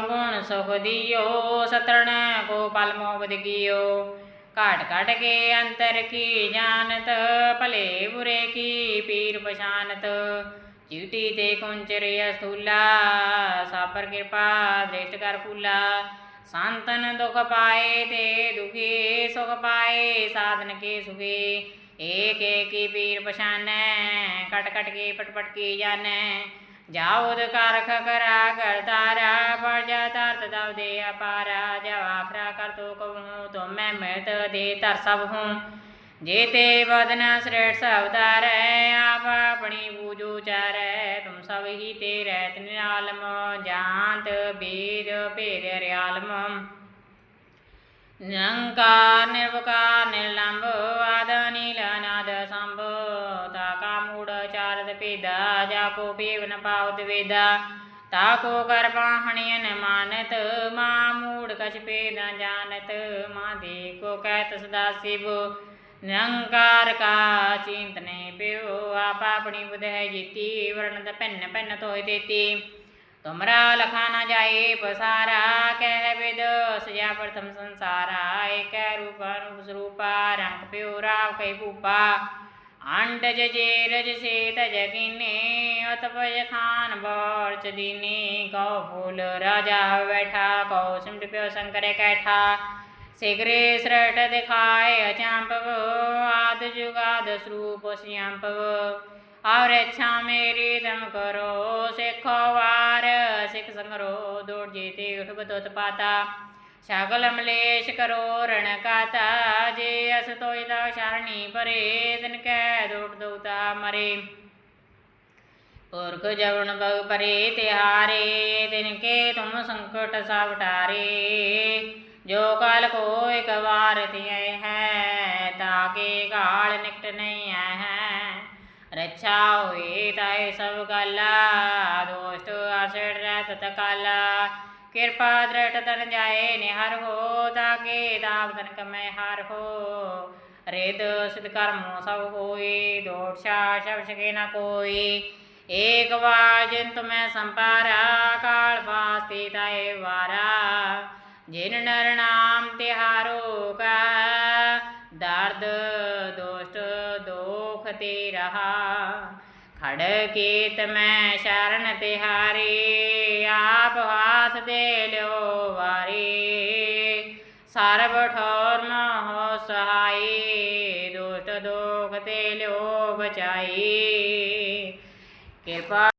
ਗੁਣ ਸੁਖ ਦਿਓ, ਸਤਰਣ ਕੋ ਪਲ ਮੋਹ ਬਦ ਕੀਓ। ਘਾਟ ਘਾਟ ਕੇ ਅੰਤਰ ਕੀ ਜਾਣਤ, ਭਲੇ ਬੁਰੇ ਕੀ ਪੀਰ ਪਛਾਨਤ। ਚੀਟੀ ਤੇ ਕੁੰਚਰ ਅਸੂਲਾ ਸਾਪਰ ਕਿਰਪਾ ਦ੍ਰਿਸ਼ਟ ਕਰ ਫੂਲਾ। ਸੰਤਨ ਦੁਖ ਪਾਏ ਤੇ ਦੁਖੀ ਸੁਖ ਪਾਏ, ਸਾਧਨ ਕੇ ਸੁਖੇ। ਏਕ ਏਕੀ ਪੀਰ ਪਛਾਨੈ ਕਟ ਕਟ ਕੇ ਪਟ ਪਟ ਕੀ ਜਾਣੈ ਜਾਉਦ ਕਰਖ ਕਰਾ ਕਰ ਤਾਰਾ ਤਰਤ ਦਵ ਦੇ ਅਪਾਰਾ, ਜਾ ਆਖਰਾ ਕਰ ਤੋ ਮੈਂ ਮਿਲਤ ਦੇ ਧਰ ਸਭ ਹੂੰ। ਜੇ ਤੇ ਬਦਨ ਸਵਦਾਰੈ ਆਪ ਆਪਣੀ ਬੂਜੂ ਚਾਰੈ, ਤੁਮ ਸਭ ਹੀ ਤੇ ਰਹਿਤ ਨਿਰਾਲਮ, ਜਾਂਤ ਬੀਰ ਭੇਦ ਰਿਆਲਮ। ਨਿਰੰਕਾਰ ਨਿਰਵਕਾਰ ताको न मानत माँ न जानत माँ देखो कहत सदा शिव निरंकार का आप अपनी बुध है जीती वर्ण पेन्न पेन्न तो देती तुमरा लखा न जाए पसारा कह बेद सजा प्रथम संसारा एक रूपा रूप स्वरूपा रंग प्यो राव कई अंडज जेरज से तजगिने खान बर्च दिने कौ फूल राजा बैठा कौ सिमट प्यो शंकर कैठा। शीघ्रे श्रट दिखाए अचांपव आद जुगाद स्वरूप श्याम्पव और इच्छा मेरी दम करो, सिखो वार, सिख संगरो, दौड़ जीते उठ बतोत पाता शाकुलमलेश करो रण काता जे अस तो शारणी परे, दिन कै दुट दूता मरे। पुरख जवन बग परे तिहारे दिन के तुम संकट सावटारे जो काल को एक बार दिए है, ताके काल निकट नहीं आए हैं। रक्षा हुई ताए सब गला दोस्त आसड़ रहत कृपा दृढ़ तन जाए निहर हो ताके दाव धन कमय हार हो रेद सिद्ध कर्म सब कोई दोषा शब्द सके न कोई एक बार जिन तुम्हें संपारा काल फास्ती ताए वारा जिन नर नाम तिहारो का दर्द दोष दोख ते रहा ਖੜ ਕੀਤ ਮੈਂ ਸ਼ਰਨ ਤਿਹਾਰੀ ਆਪ ਹਾਥ ਦੇ ਲਿਓ ਵਾਰੀ। ਸਰਬ ਠੋਰ ਮੋ ਸਹਾਈ, ਦੁਸ਼ਟ ਦੋਖ ਤੇ ਲਿਓ ਬਚਾਈ। ਕਿਰਪਾ